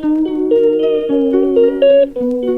Thank you.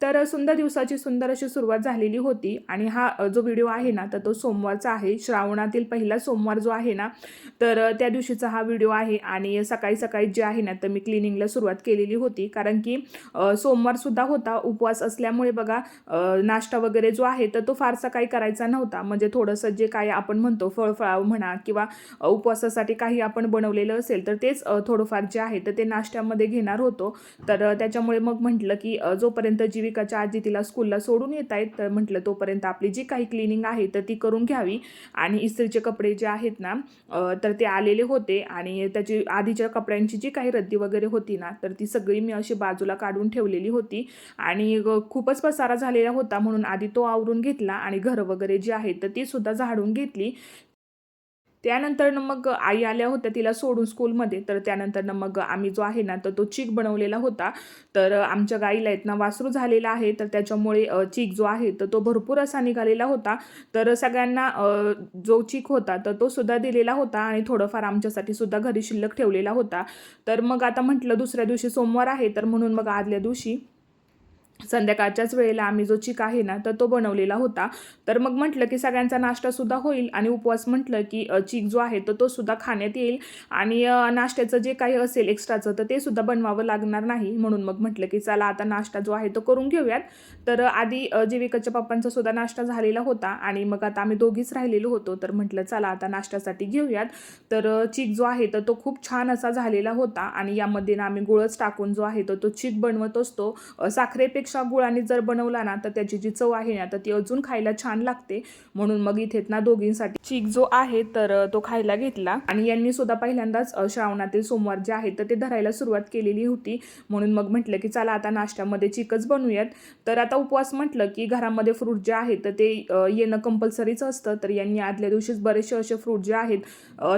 तर सुंदर दिवसाची सुंदर अशी सुरुवात झालेली होती. आणि हा जो व्हिडिओ आहे ना तर तो सोमवारचा आहे. श्रावणातील पहिला सोमवार जो आहे ना तर त्या दिवशीचा हा व्हिडिओ आहे. आणि सकाळी सकाळी जे आहे ना तर मी क्लिनिंगला सुरुवात केलेली होती. कारण की सोमवारसुद्धा होता. उपवास असल्यामुळे बघा नाश्ता वगैरे जो आहे तर तो फारसा काही करायचा नव्हता. म्हणजे थोडंसं जे काही आपण म्हणतो फळफळाव म्हणा किंवा उपवासासाठी काही आपण बनवलेलं असेल तर तेच थोडंफार जे आहे तर ते नाश्त्यामध्ये घेणार होतो. तर त्याच्यामुळे मग म्हटलं की जोपर्यंत जोपर्यंत जीविकाच्या आजी तिला स्कूलला सोडून येत आहेत. तर म्हटलं तोपर्यंत आपली जी काही क्लिनिंग आहे तर ती करून घ्यावी. आणि इस्त्रीचे कपडे जे आहेत ना तर ते आलेले होते. आणि त्याची आधीच्या कपड्यांची जी काही रद्दी वगैरे होती ना तर ती सगळी मी अशी बाजूला काढून ठेवलेली होती. आणि खूपच पसारा झालेला होता म्हणून आधी तो आवरून घेतला. आणि घरं वगैरे जी आहेत तर ती सुद्धा झाडून घेतली. त्यानंतर मग आई आल्या होत्या तिला सोडून स्कूलमध्ये. तर त्यानंतर मग आम्ही जो आहे ना तर तो चीक बनवलेला होता. तर आमच्या गाईला आहेत ना वासरू झालेला आहे. तर त्याच्यामुळे चीक जो आहे तर तो भरपूर असा निघालेला होता. तर सगळ्यांना जो चीक होता तर तो सुद्धा दिलेला होता आणि थोडंफार आमच्यासाठी सुद्धा घरी शिल्लक ठेवलेला होता. तर मग आता म्हटलं दुसऱ्या दिवशी सोमवार आहे तर म्हणून मग आदल्या दिवशी संध्याकाळच्याच वेळेला आम्ही जो चिक आहे ना तर तो बनवलेला होता. तर मग म्हटलं की सगळ्यांचा नाश्तासुद्धा होईल आणि उपवास म्हटलं की चिक जो आहे तर तो सुद्धा खाण्यात येईल. आणि नाश्त्याचं जे काही असेल एक्स्ट्राचं तर ते सुद्धा बनवावं लागणार नाही. म्हणून मग म्हटलं की चला आता नाश्ता जो आहे तो करून घेऊयात. तर आधी जीविकाच्या पप्पांचा सुद्धा नाश्ता झालेला होता. आणि मग आता आम्ही दोघीच राहिलेलो होतो. तर म्हटलं चला आता नाश्त्यासाठी घेऊयात. तर चिक चीक जो आहे तर तो खूप छान असा झालेला होता. आणि यामध्ये ना आम्ही गुळच टाकून जो आहे तर तो चीक बनवत असतो. साखरेपेक्षा गुळापेक्षा गुळाने जर बनवला ना तर त्याची जी चव आहे ना तर ती अजून खायला छान लागते. म्हणून मग इथे ना दोघींसाठी चीक जो आहे तर तो खायला घेतला. आणि यांनी सुद्धा पहिल्यांदाच श्रावणातील सोमवार जे आहे तर ते धरायला सुरुवात केलेली होती. म्हणून मग म्हटलं की चला आता नाश्त्यामध्ये चिकच बनवूयात. तर आता उपवास म्हटलं की घरामध्ये फ्रूट जे आहे तर ते येणं कंपल्सरीच असतं. तर यांनी आदल्या दिवशीच बरेचसे असे फ्रूट जे आहेत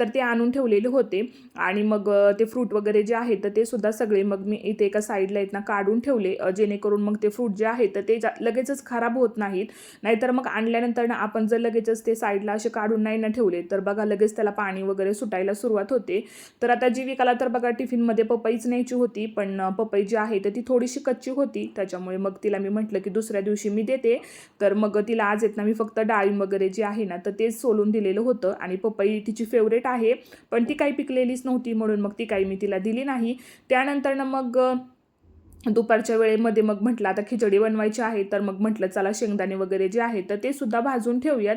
तर ते आणून ठेवलेले होते. आणि मग ते फ्रूट वगैरे जे आहे तर ते सुद्धा सगळे मग मी इथे एका साईडला आहेत ना काढून ठेवले जेणेकरून मग मग ते फ्रूट जे आहे तर ते जा लगेचच खराब होत नाहीत. नाहीतर मग आणल्यानंतर ना आपण जर लगेचच ते साईडला असे काढून नाही ना ठेवले तर बघा लगेच त्याला पाणी वगैरे सुटायला सुरुवात होते. तर आता जीविकाला तर बघा टिफिनमध्ये पपईच न्यायची होती पण पपई जी आहे तर ती थोडीशी कच्ची होती. त्याच्यामुळे मग तिला मी म्हटलं की दुसऱ्या दिवशी मी देते. तर मग तिला आज येत ना मी फक्त डाळिंब वगैरे जी आहे ना तर तेच सोलून दिलेलं होतं. आणि पपई तिची फेवरेट आहे पण ती काही पिकलेलीच नव्हती म्हणून मग ती काही मी तिला दिली नाही. त्यानंतर ना मग दुपारच्या वेळेमध्ये मग म्हटलं आता खिचडी बनवायची आहे तर मग म्हटलं चला शेंगदाणे वगैरे जे आहे तर ते सुद्धा भाजून ठेवूयात.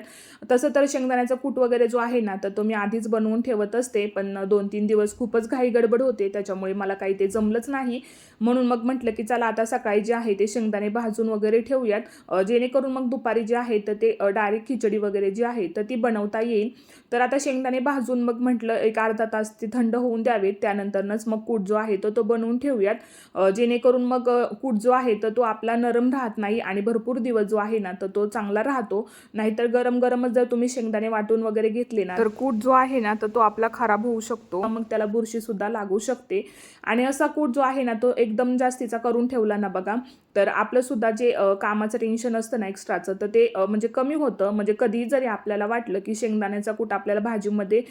तसं तर शेंगदाण्याचा कूट वगैरे जो आहे ना तर तो मी आधीच बनवून ठेवत असते पण दोन तीन दिवस खूपच घाई गडबड होते त्याच्यामुळे मला काही ते जमलंच नाही. म्हणून मग म्हटलं की चला आता सकाळी जे आहे ते शेंगदाणे भाजून वगैरे ठेवूयात जेणेकरून मग दुपारी जे आहे तर ते डायरेक्ट खिचडी वगैरे जी आहे तर ती बनवता येईल. तर आता शेंगदाणे भाजून मग म्हटलं एक अर्धा तास ते थंड होऊन द्यावेत त्यानंतरनच मग कूट जो आहे तो तो बनवून ठेवूयात जेणेकरून करून मग कूट जो आहे तर तो आपला नरम राहत नाही आणि भरपूर दिवस जो आहे ना तर तो चांगला राहतो. नाहीतर गरम गरमच जर तुम्ही शेंगदाणे वाटून वगैरे घेतले ना तर कूट जो आहे ना तर तो आपला खराब होऊ शकतो. मग त्याला बुरशी सुद्धा लागू शकते. आणि असा कूट जो आहे ना तो एकदम जास्तीचा करून ठेवला ना बघा. तर आपलं सुद्धा जे कामाचं टेन्शन असतं ना एक्स्ट्राचं तर ते म्हणजे कमी होतं. म्हणजे कधी जरी आपल्याला वाटलं की शेंगदाण्याचा कूट आपल्याला भाजीमध्ये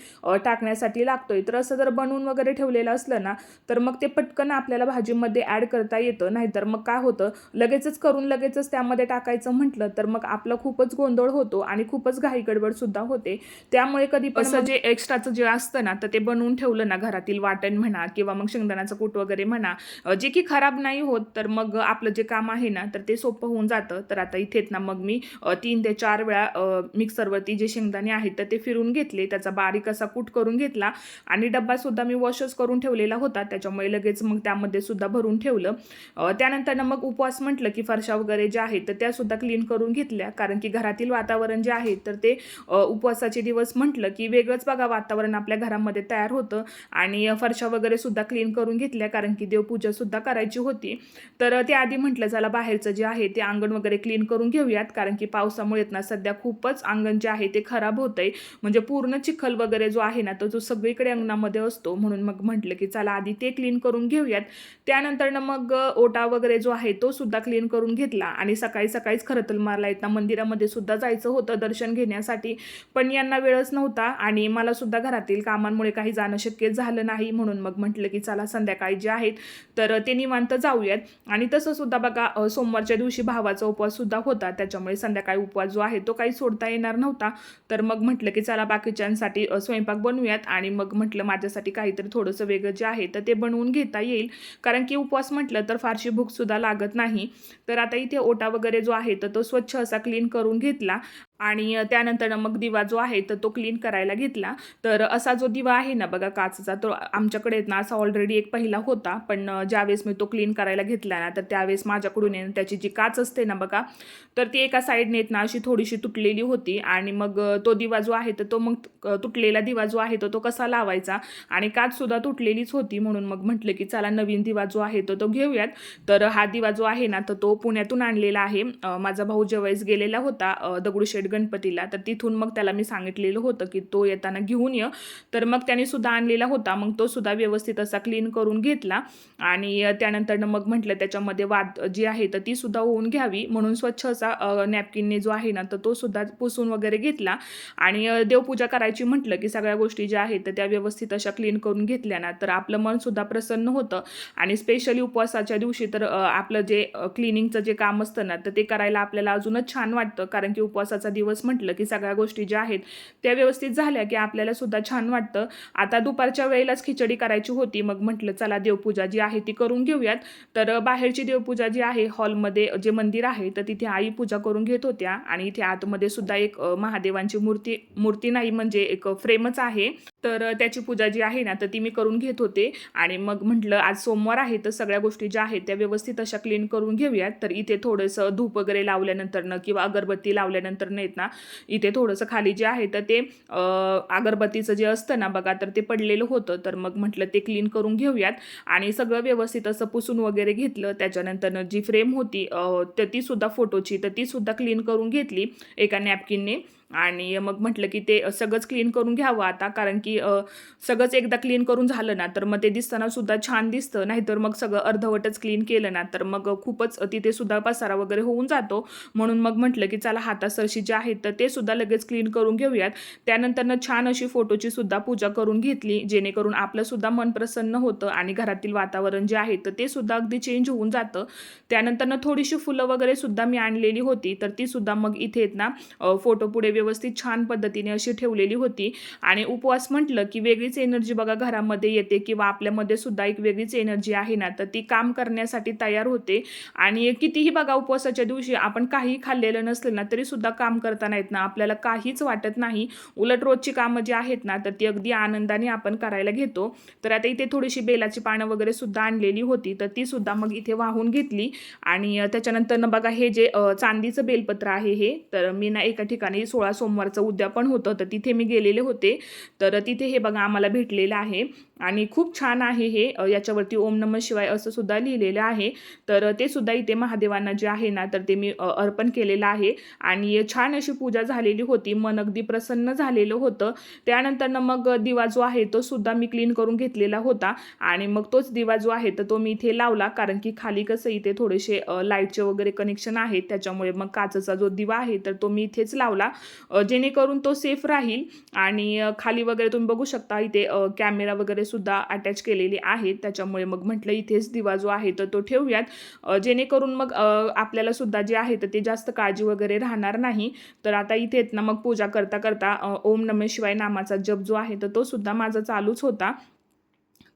टाकण्यासाठी लागतोय तर असं जर बनवून वगैरे ठेवलेलं असलं ना तर मग ते पटकन आपल्याला भाजीमध्ये ॲड करता येतं. नाहीतर मग काय होतं लगेचच करून लगेचच त्यामध्ये टाकायचं म्हटलं तर मग आपलं खूपच गोंधळ होतो आणि खूपच घाई गडबड सुद्धा होते. त्यामुळे कधी पण असं जे एक्स्ट्राचं जे असतं ना तर ते बनवून ठेवलं ना घरातील वाटण म्हणा किंवा मग शेंगदाण्याचं कूट वगैरे म्हणा जे की खराब नाही होत तर मग आपलं जे काम आहे ना तर ते सोपं होऊन जातं. तर आता इथेच ना मग मी तीन ते चार वेळा मिक्सरवरती जे शेंगदाणे आहेत तर ते फिरून घेतले. त्याचा बारीक असा कूट करून घेतला आणि डब्बासुद्धा मी वॉशच करून ठेवलेला होता. त्याच्यामुळे लगेच मग त्यामध्ये सुद्धा भरून ठेवलं. त्यानंतर मग उपवास म्हटलं की फरशा वगैरे ज्या आहेत तर त्यासुद्धा क्लीन करून घेतल्या. कारण की घरातील वातावरण जे आहे तर ते उपवासाचे दिवस म्हटलं की वेगळंच बघा वातावरण आपल्या घरामध्ये तयार होतं. आणि फरशा वगैरे सुद्धा क्लीन करून घेतल्या कारण की देवपूजा सुद्धा करायची होती. तर ते आधी म्हटलं चला बाहेरचं जे आहे ते अंगण वगैरे क्लीन करून घेऊयात कारण की पावसामुळे ना सध्या खूपच अंगण जे आहे ते खराब होतंय. म्हणजे पूर्ण चिखल वगैरे जो आहे ना तो जो सगळीकडे अंगणामध्ये असतो म्हणून मग म्हटलं की चला आधी ते क्लीन करून घेऊयात. त्यानंतर ना मग ओटा वगैरे जो आहे तो सुद्धा क्लीन करून घेतला. आणि सकाळी सकाळीच खरतल मारला येत ना मंदिरामध्ये सुद्धा जायचं होतं दर्शन घेण्यासाठी. पण यांना वेळच नव्हता आणि मला सुद्धा घरातील कामांमुळे काही जाणं शक्य झालं नाही म्हणून मग म्हटलं की चला संध्याकाळी जे आहेत तर ते निवांत जाऊयात. आणि तसं सुद्धा बघा बघा सोमवारच्या दिवशी भावाचा उपवास सुद्धा होता. त्याच्यामुळे संध्याकाळी उपवास जो आहे तो काही सोडता येणार नव्हता. तर मग म्हटलं की चला बाकीच्यांसाठी स्वयंपाक बनवूयात. आणि मग म्हटलं माझ्यासाठी काहीतरी थोडंसं वेगळं जे आहे तर ते बनवून घेता येईल. कारण की उपवास म्हटलं तर फारशी भूकसुद्धा लागत नाही. तर आता इथे ओटा वगैरे जो आहे तर तो स्वच्छ असा क्लीन करून घेतला. आणि त्यानंतर ना मग दिवा जो आहे तर तो क्लीन करायला घेतला. तर असा जो दिवा आहे ना बघा काचचा तो आमच्याकडे ना असा ऑलरेडी एक पहिला होता. पण ज्यावेळेस मी तो क्लीन करायला घेतला ना तर त्यावेळेस माझ्याकडून आहे त्याची जी काच असते ना बघा तर ती एका साईडने येत ना अशी थोडीशी तुटलेली होती. आणि मग तो दिवा जो आहे तर तो मग तुटलेला दिवा जो आहे तर तो कसा लावायचा? आणि काचसुद्धा तुटलेलीच होती म्हणून मग म्हटलं की चला नवीन दिवा जो आहे तर तो घेऊयात. तर हा दिवा जो आहे ना तर तो पुण्यातून आणलेला आहे. माझा भाऊ ज्यावेळेस गेलेला होता दगडूशेठ दगडूशेठ गणपतीला. तर तिथून मग त्याला मी सांगितलेलं होतं की तो येताना घेऊन ये. तर मग त्याने सुद्धा आणलेला होता. मग तो सुद्धा व्यवस्थित असा क्लीन करून घेतला. आणि त्यानंतर मग म्हटलं त्याच्यामध्ये वाद जी आहे तर ती सुद्धा होऊन घ्यावी. म्हणून स्वच्छ असा नॅपकिनने जो आहे ना तर तो सुद्धा पुसून वगैरे घेतला. आणि देवपूजा करायची म्हटलं की सगळ्या गोष्टी ज्या आहेत तर त्या व्यवस्थित अशा क्लीन करून घेतल्या ना तर आपलं मन सुद्धा प्रसन्न होतं. आणि स्पेशली उपवासाच्या दिवशी तर आपलं जे क्लिनिंगचं जे काम असतं ना तर ते करायला आपल्याला अजूनच छान वाटतं. कारण की उपवासाचा दिवस म्हटलं की सगळ्या गोष्टी ज्या आहेत त्या व्यवस्थित झाल्या की आपल्याला सुद्धा छान वाटतं. आता दुपारच्या वेळेलाच खिचडी करायची होती मग म्हटलं चला देवपूजा जी आहे ती करून घेऊयात. तर बाहेरची देवपूजा जी आहे हॉलमध्ये जे मंदिर आहे तर तिथे आई पूजा करून घेत होत्या. आणि इथे आतमध्ये सुद्धा एक महादेवांची मूर्ती मूर्ती नाही म्हणजे एक फ्रेमच आहे. तर त्याची पूजा जी आहे ना तर ती मी करून घेत होते. आणि मग म्हटलं आज सोमवार आहे तर सगळ्या गोष्टी ज्या आहेत त्या व्यवस्थित अशा क्लीन करून घेऊयात. तर इथे थोडंसं धूप वगैरे लावल्यानंतरनं किंवा अगरबत्ती लावल्यानंतर येत ना इथे थोडंसं खाली जे आहे तर ते अगरबत्तीचं जे असतं ना बघा तर ते पडलेलं होतं. तर मग म्हटलं ते क्लीन करून घेऊयात. आणि सगळं व्यवस्थित असं पुसून वगैरे घेतलं. त्याच्यानंतरनं जी फ्रेम होती तर तीसुद्धा फोटोची तर तीसुद्धा क्लीन करून घेतली. एका नॅपकिनने आणि मग म्हटलं की ते सगळंच क्लीन करून घ्यावं आता कारण की सगळंच एकदा क्लीन करून झालं ना तर मग ते दिसताना सुद्धा छान दिसतं. नाहीतर मग सगळं अर्धवटच क्लीन केलं ना तर मग खूपच तिथे सुद्धा पसारा वगैरे होऊन जातो. म्हणून मग म्हटलं की चला हातासरशी जे आहेत तर ते सुद्धा लगेच क्लीन करून घेऊयात. त्यानंतरनं छान अशी फोटोची सुद्धा पूजा करून घेतली जेणेकरून आपलं सुद्धा मन प्रसन्न होतं आणि घरातील वातावरण जे आहे तर ते सुद्धा अगदी चेंज होऊन जातं. त्यानंतरनं थोडीशी फुलं वगैरे सुद्धा मी आणलेली होती तर ती सुद्धा मग इथे ना फोटो पुढे व्यवस्थित छान पद्धतीने अशी ठेवलेली होती. आणि उपवास म्हटलं की वेगळीच एनर्जी बघा घरामध्ये येते किंवा आपल्यामध्ये सुद्धा एक वेगळीच एनर्जी आहे ना तर ती काम करण्यासाठी तयार होते. आणि कितीही बघा उपवासाच्या दिवशी आपण काही खाल्लेलं नसलं ना तरी सुद्धा काम करताना येत ना आपल्याला काहीच वाटत नाही. उलट रोजची कामं जी आहेत ना तर ती अगदी आनंदाने आपण करायला घेतो. तर आता इथे थोडीशी बेलाची पानं वगैरे सुद्धा आणलेली होती तर ती सुद्धा मग इथे वाहून घेतली. आणि अ, त्याच्यानंतर बघा हे जे चांदीचं बेलपत्र आहे हे तर मी ना एका ठिकाणी सोळा सोमवारचं उद्यापन होतं तर तिथे मी गेलेले होते. तर तिथे हे बघा आम्हाला भेटलेलं आहे. आणि खूप छान आहे हे. याच्यावरती ओम नम शिवाय असं सुद्धा लिहिलेलं आहे. तर ते सुद्धा इथे महादेवांना जे आहे ना तर ते मी अर्पण केलेलं आहे. आणि छान अशी पूजा झालेली होती. मन अगदी प्रसन्न झालेलं होतं. त्यानंतर मग दिवा जो आहे तो सुद्धा मी क्लीन करून घेतलेला होता. आणि मग तोच दिवा जो आहे तर तो मी इथे लावला. कारण की खाली कसं इथे थोडेसे लाईटचे वगैरे कनेक्शन आहेत. त्याच्यामुळे मग काचेचा जो दिवा आहे तर तो मी इथेच लावला. जेणेकरून तो सेफ राहील. आणि खाली वगैरे तुम्ही बघू शकता इथे कॅमेरा वगैरे सुद्धा अटॅच केलेली आहेत. त्याच्यामुळे मग म्हटलं इथेच दिवा जो आहे तर तो ठेवूयात. जेणेकरून मग आपल्याला सुद्धा जे आहे तर ते जास्त काळजी वगैरे राहणार नाही. तर आता इथेच ना मग पूजा करता करता ओम नमे शिवाय नामाचा जप जो आहे तर तो सुद्धा माझा चालूच होता.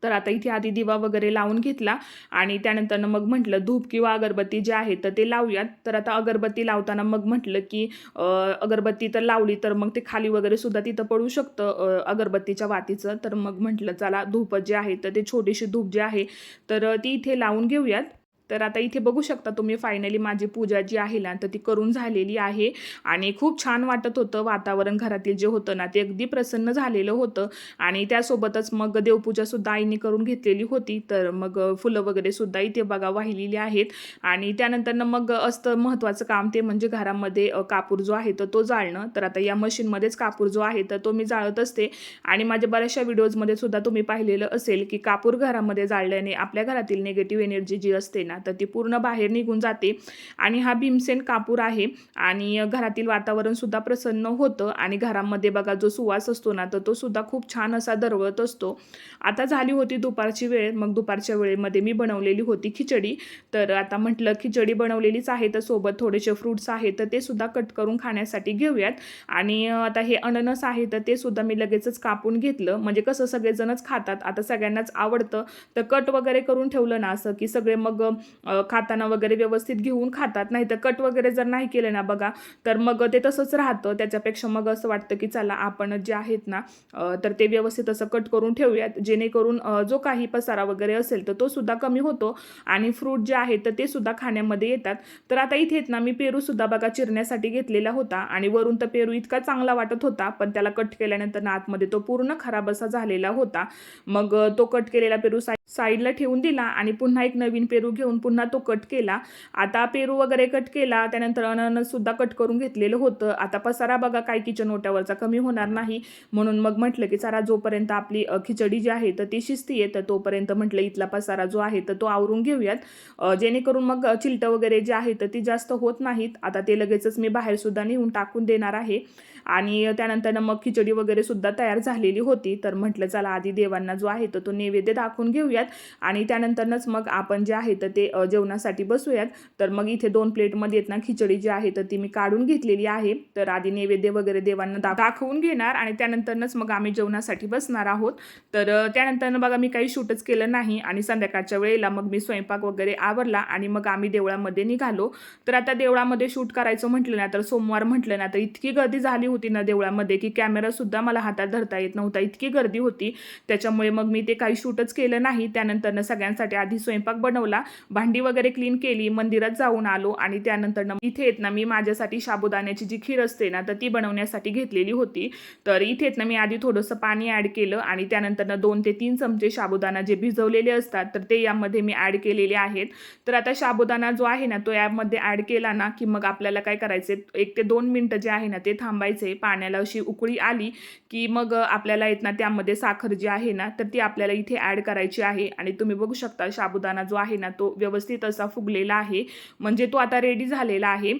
तर आता इथे आधी दिवा वगैरे लावून घेतला आणि त्यानंतर मग म्हटलं धूप किंवा अगरबत्ती जे आहे तर ते लावूयात. तर आता अगरबत्ती लावताना मग म्हटलं की अगरबत्ती तर लावली तर मग ते खाली वगैरे सुद्धा तिथं पडू शकतं अगरबत्तीच्या वातीचं. तर मग म्हटलं चला धूप जे आहे तर ते छोटीशी धूप जे आहे तर ती इथे लावून घेऊयात. तर आता इथे बघू शकता तुम्ही फायनली माझी पूजा जी आहे ना तर ती करून झालेली आहे. आणि खूप छान वाटत होतं वातावरण घरातील जे होतं ना ते अगदी प्रसन्न झालेलं होतं. आणि त्यासोबतच मग देवपूजासुद्धा आईने करून घेतलेली होती. तर मग फुलं वगैरे सुद्धा इथे बघा वाहिलेली आहेत. आणि त्यानंतर मग असतं महत्त्वाचं काम ते म्हणजे घरामध्ये कापूर जो आहे तर तो जाळणं. तर आता या मशीनमध्येच कापूर जो आहे तर तो मी जाळत असते. आणि माझ्या बऱ्याचशा व्हिडिओजमध्ये सुद्धा तुम्ही पाहिलेलं असेल की कापूर घरामध्ये जाळल्याने आपल्या घरातील निगेटिव्ह एनर्जी जी असते ना तर ती पूर्ण बाहेर निघून जाते. आणि हा भीमसेन कापूर आहे आणि घरातील वातावरणसुद्धा प्रसन्न होतं. आणि घरामध्ये बघा जो सुवास असतो ना तर तो सुद्धा खूप छान असा दरवळत असतो. आता झाली होती दुपारची वेळ. मग दुपारच्या वेळेमध्ये मी बनवलेली होती खिचडी. तर आता म्हटलं खिचडी बनवलेलीच आहे तर सोबत थोडेसे फ्रूट्स आहेत तर ते सुद्धा कट करून खाण्यासाठी घेऊयात. आणि आता हे अननस आहे तर ते सुद्धा मी लगेचच कापून घेतलं. म्हणजे कसं सगळेजणच खातात. आता सगळ्यांनाच आवडतं. तर कट वगैरे करून ठेवलं ना असं की सगळे मग खाताना वगैरे व्यवस्थित घेऊन खातात. नाही तर कट वगैरे जर नाही केलं ना बघा तर मग ते तसंच राहतं. त्याच्यापेक्षा मग असं वाटतं की चला आपण जे आहेत ना तर ते व्यवस्थित असं कट करून ठेवूयात. जेणेकरून जो काही पसारा वगैरे असेल तर तो सुद्धा कमी होतो आणि फ्रूट जे आहेत तर ते सुद्धा खाण्यामध्ये येतात. तर आता इथे ना मी पेरू सुद्धा बघा चिरण्यासाठी घेतलेला होता आणि वरून तर पेरू इतका चांगला वाटत होता पण त्याला कट केल्यानंतर ना आतमध्ये तो पूर्ण खराब असा झालेला होता. मग तो कट केलेला पेरू साईडला ठेवून दिला आणि पुन्हा एक नवीन पेरू घेऊन पुन्हा तो कट केला. आता पेरू वगैरे कट केला त्यानंतर अननससुद्धा कट करून घेतलेलं होतं. आता पसारा बघा काय किचन ओट्यावरचा कमी होणार नाही. म्हणून मग म्हटलं की चला जोपर्यंत आपली खिचडी जी आहे तर ती शिस्ती तर तोपर्यंत म्हटलं इथला पसारा जो आहे तर तो आवरून घेऊयात. जेणेकरून मग चिलटं वगैरे जे आहे तर ती जास्त होत नाहीत. आता ते लगेचच मी बाहेरसुद्धा नेऊन टाकून देणार आहे. आणि त्यानंतर मग खिचडी वगैरे सुद्धा तयार झालेली होती. तर म्हटलं चला आधी देवांना जो आहे तर तो नैवेद्य दाखवून घेऊयात. आणि त्यानंतरच मग आपण जे आहे तर ते जेवणासाठी बसूयात. तर मग इथे दोन प्लेटमध्ये आहेत ना खिचडी जी आहे तर ती मी काढून घेतलेली आहे. तर आधी नैवेद्य वगैरे देवांना दा दाखवून घेणार आणि त्यानंतरच मग आम्ही जेवणासाठी बसणार आहोत. तर त्यानंतर बघा मी काही शूटच केलं नाही आणि संध्याकाळच्या वेळेला मग मी स्वयंपाक वगैरे आवरला आणि मग आम्ही देवळामध्ये निघालो. तर आता देवळामध्ये शूट करायचं म्हटलं ना तर सोमवार म्हटलं ना तर इतकी गर्दी झाली होती ना देवळामध्ये की कॅमेरासुद्धा मला हातात धरता येत नव्हता. इतकी गर्दी होती. त्याच्यामुळे मग मी ते काही शूटच केलं नाही. त्यानंतरनं सगळ्यांसाठी आधी स्वयंपाक बनवला. भांडी वगैरे क्लीन केली मंदिरात जाऊन आलो आणि त्यानंतरनं इथे येत ना मी माझ्यासाठी साबुदाण्याची जी खीर असते ना तर ती बनवण्यासाठी घेतलेली होती. तर इथे येत ना मी आधी थोडंसं पाणी ॲड केलं आणि त्यानंतरनं दोन ते तीन चमचे साबुदाणा जे भिजवलेले असतात तर ते यामध्ये मी ॲड केलेले आहेत. तर आता साबुदाणा जो आहे ना तो यामध्ये ॲड केला ना की मग आपल्याला काय करायचे एक ते दोन मिनटं जे आहे ना ते थांबायचे पाण्याला अशी उकळी आली की मग आपल्याला येत ना त्यामध्ये साखर जी आहे ना तर ती आपल्याला इथे ॲड करायची आहे. आणि तुम्ही बघू शकता साबुदाणा जो आहे ना तो व्यवस्थित असा फुगलेला आहे. म्हणजे तो आता रेडी झालेला आहे.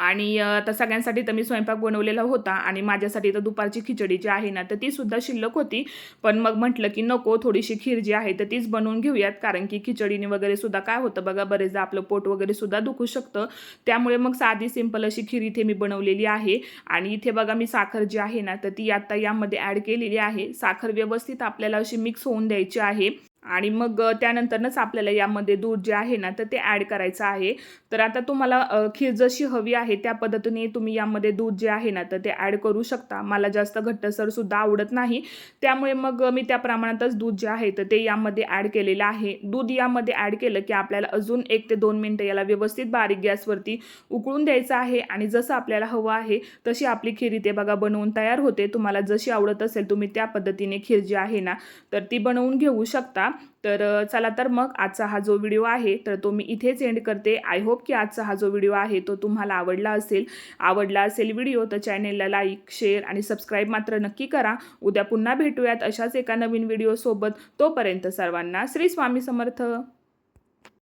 आणि तर सगळ्यांसाठी तर मी स्वयंपाक बनवलेला होता आणि माझ्यासाठी तर दुपारची खिचडी जी आहे ना तर ती सुद्धा शिल्लक होती. पण मग म्हटलं की नको थोडीशी खीर जी आहे तर तीच बनवून घेऊयात. कारण की खिचडीने वगैरे सुद्धा काय होतं बघा बरेचदा आपलं पोट वगैरे सुद्धा दुखू शकतं. त्यामुळे मग साधी सिंपल अशी खीर इथे मी बनवलेली आहे. आणि इथे बघा मी साखर जी आहे ना तर ती आता यामध्ये ॲड केलेली आहे. साखर व्यवस्थित आपल्याला अशी मिक्स होऊन द्यायची आहे. आणि मग त्यानंतरनच त्यानंतरच आपल्याला यामध्ये दूध जे आहे ना तर ते ॲड करायचं आहे. तर आता तुम्हाला खीर जशी हवी आहे त्या पद्धतीने तुम्ही यामध्ये दूध जे आहे ना तर ते ॲड करू शकता. मला जास्त घट्टसरसुद्धा आवडत नाही. त्यामुळे मग मी त्या प्रमाणातच दूध जे आहे तर ते यामध्ये ॲड केलेलं आहे. दूध यामध्ये ॲड केलं की आपल्याला अजून एक ते दोन मिनटं याला व्यवस्थित बारीक गॅसवरती उकळून द्यायचं आहे आणि जसं आपल्याला हवं आहे तशी आपली खीर इथे बघा बनवून तयार होते. तुम्हाला जशी आवडत असेल तुम्ही त्या पद्धतीने खीर जी आहे ना तर ती बनवून घेऊ शकता. तर चला तर मग आजचा हा जो व्हिडिओ आहे तर तो मी इथेच एंड करते. आय होप की आजचा हा जो व्हिडिओ आहे तो तुम्हाला आवडला असेल. आवडला असेल व्हिडिओ तर चॅनेलला लाईक शेअर आणि सबस्क्राईब मात्र नक्की करा. उद्या पुन्हा भेटूयात अशाच एका नवीन व्हिडिओसोबत तोपर्यंत सर्वांना श्री स्वामी समर्थ.